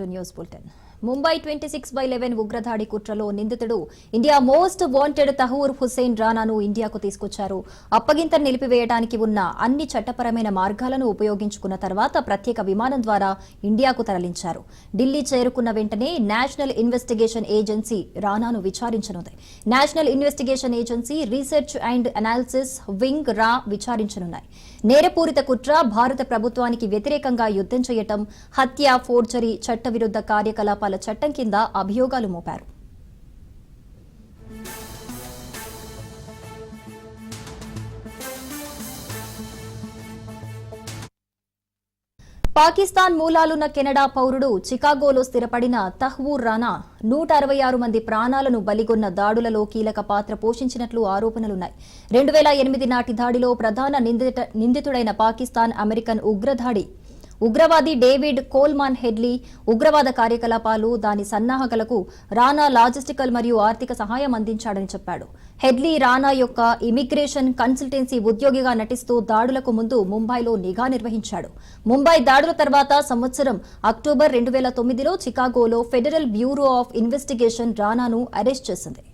on to News Mumbai twenty six by eleven ఉగ్రదాడి కుట్రలో నిందితుడు India most wanted Tahawwur Hussain రానాను ఇండియాకు తీసుకొచ్చారు. అప్పగింతను నిలిపివేయడానికి ఉన్న అన్ని చట్టపరమైన మార్గాలను ఉపయోగించుకున్న తర్వాత ప్రత్యేక విమానం ద్వారా ఇండియాకు తరలించారు. ఢిల్లీ చేరుకున్న వెంటనే నేషనల్ ఇన్వెస్టిగేషన్ ఏజెన్సీ రానాను విచారించనుంది. National investigation agency research and analysis wing రా విచారించనున్నాయి. నేరపూరిత కుట్ర భారత ప్రభుత్వానికి వ్యతిరేకంగా యుద్ధం చేయటం హత్య ఫోర్జరీ చట్టవిరుద్ధ కార్యకలాపాల చట్టం కింద అభియోగాలు మోపారు. పాకిస్తాన్ మూలాలున్న కెనడా పౌరుడు చికాగోలో స్థిరపడిన తహ్వూర్ రానా నూట అరవై ఆరు మంది ప్రాణాలను బలిగొన్న దాడులలో కీలక పాత్ర పోషించినట్లు ఆరోపణలున్నాయి. రెండు వేల ఎనిమిది నాటి దాడిలో ప్రధాన నిందిత నిందితుడైన పాకిస్తాన్ అమెరికన్ ఉగ్రదాడి ఉగ్రవాది డేవిడ్ కోల్మాన్ హెడ్లీ ఉగ్రవాద కార్యకలాపాలు దాని సన్నాహకులకు రానా లాజిస్టికల్ మరియు ఆర్థిక సహాయం అందించాడని చెప్పాడు. హెడ్లీ రానా యొక్క ఇమిగ్రేషన్ కన్సల్టెన్సీ ఉద్యోగిగా నటిస్తూ దాడులకు ముందు ముంబైలో నిఘా నిర్వహించాడు. ముంబై దాడుల తర్వాత సంవత్సరం అక్టోబర్ రెండు వేల తొమ్మిదిలో చికాగోలో ఫెడరల్ బ్యూరో ఆఫ్ ఇన్వెస్టిగేషన్ రానాను అరెస్ట్ చేసింది.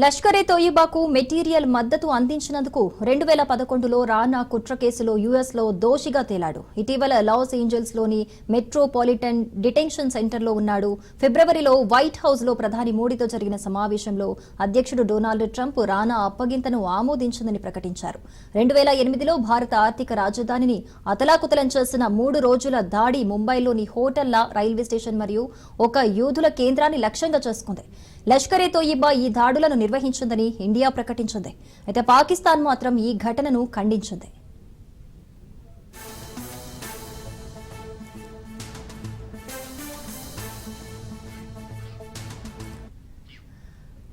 లష్కరే తోయిబాకు మెటీరియల్ మద్దతు అందించినందుకు రెండు వేల పదకొండులో రానా కుట్ర కేసులో యుఎస్లో దోషిగా తేలాడు. ఇటీవల లాస్ ఏంజల్స్లోని మెట్రోపాలిటన్ డిటెన్షన్ సెంటర్లో ఉన్నాడు. ఫిబ్రవరిలో వైట్ హౌస్లో ప్రధాని మోడీతో జరిగిన సమావేశంలో అధ్యక్షుడు డొనాల్డ్ ట్రంప్ రానా అప్పగింతను ఆమోదించిందని ప్రకటించారు. రెండు వేల ఎనిమిదిలో భారత ఆర్థిక రాజధానిని అతలాకుతలం చేసిన మూడు రోజుల దాడి ముంబైలోని హోటళ్ళ రైల్వే స్టేషన్ మరియు ఒక యూదుల కేంద్రాన్ని లక్ష్యంగా చేసుకుంది. లష్కరే తోయిబా ఈ దాడులను నిర్వహించిందని ఇండియా ప్రకటించింది. అయితే పాకిస్తాన్ మాత్రం ఈ ఘటనను ఖండించింది.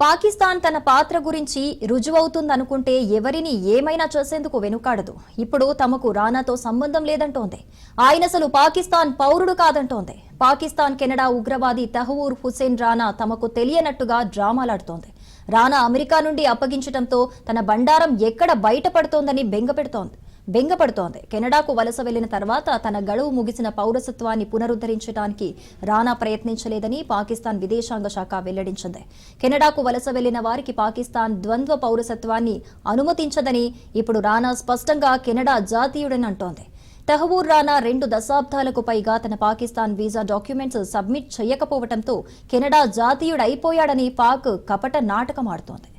పాకిస్తాన్ తన పాత్ర గురించి రుజువవుతుందనుకుంటే ఎవరిని ఏమైనా చేసేందుకు వెనుకాడదు. ఇప్పుడు తమకు రానాతో సంబంధం లేదంటోంది. ఆయన అసలు పాకిస్తాన్ పౌరుడు కాదంటోంది. పాకిస్తాన్ కెనడా ఉగ్రవాది తహవూర్ హుసేన్ రానా తమకు తెలియనట్టుగా డ్రామాలాడుతోంది. రానా అమెరికా నుండి అప్పగించడంతో తన బండారం ఎక్కడ బయటపడుతోందని బెంగపెడుతోంది బెంగపడుతోంది కెనడాకు వలస వెళ్ళిన తర్వాత తన గడువు ముగిసిన పౌరసత్వాన్ని పునరుద్ధరించడానికి రానా ప్రయత్నించలేదని పాకిస్తాన్ విదేశాంగ శాఖ వెల్లడించింది. కెనడాకు వలస వెళ్ళిన వారికి పాకిస్తాన్ ద్వంద్వ పౌరసత్వాన్ని అనుమతించదని ఇప్పుడు రానా స్పష్టంగా కెనడా జాతీయుడని అంటోంది. టహవూర్ రానా రెండు దశాబ్దాలకు పైగా తన పాకిస్తాన్ వీసా డాక్యుమెంట్స్ సబ్మిట్ చేయకపోవడంతో కెనడా జాతీయుడైపోయాడని పాక్ కపట నాటకమాడుతోంది